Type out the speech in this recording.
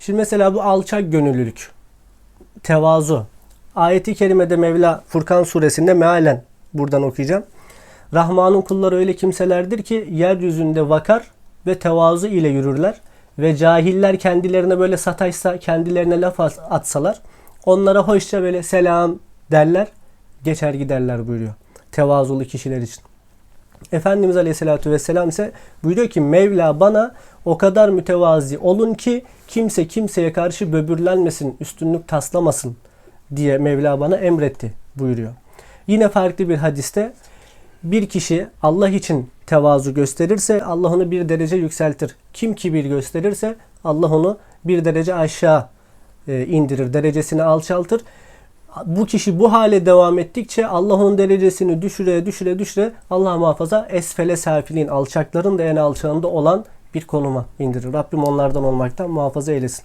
Şimdi mesela bu alçak gönüllülük, tevazu. Ayeti kerimede Mevla Furkan suresinde mealen buradan okuyacağım. Rahman'ın kulları öyle kimselerdir ki yeryüzünde vakar ve tevazu ile yürürler ve cahiller kendilerine böyle sataşsa, kendilerine laf atsalar onlara hoşça böyle selam derler, geçer giderler buyuruyor. Tevazulu kişiler için. Efendimiz Aleyhisselatü Vesselam ise buyuruyor ki Mevla bana o kadar mütevazi olun ki kimse kimseye karşı böbürlenmesin, üstünlük taslamasın diye Mevla bana emretti buyuruyor. Yine farklı bir hadiste bir kişi Allah için tevazu gösterirse Allah onu bir derece yükseltir. Kim kibir gösterirse Allah onu bir derece aşağı e, indirir, derecesini alçaltır. Bu kişi bu hale devam ettikçe Allah onun derecesini düşüre düşüre düşüre Allah muhafaza esfele safilin alçakların da en alçağında olan bir konuma indirir. Rabbim onlardan olmaktan muhafaza eylesin.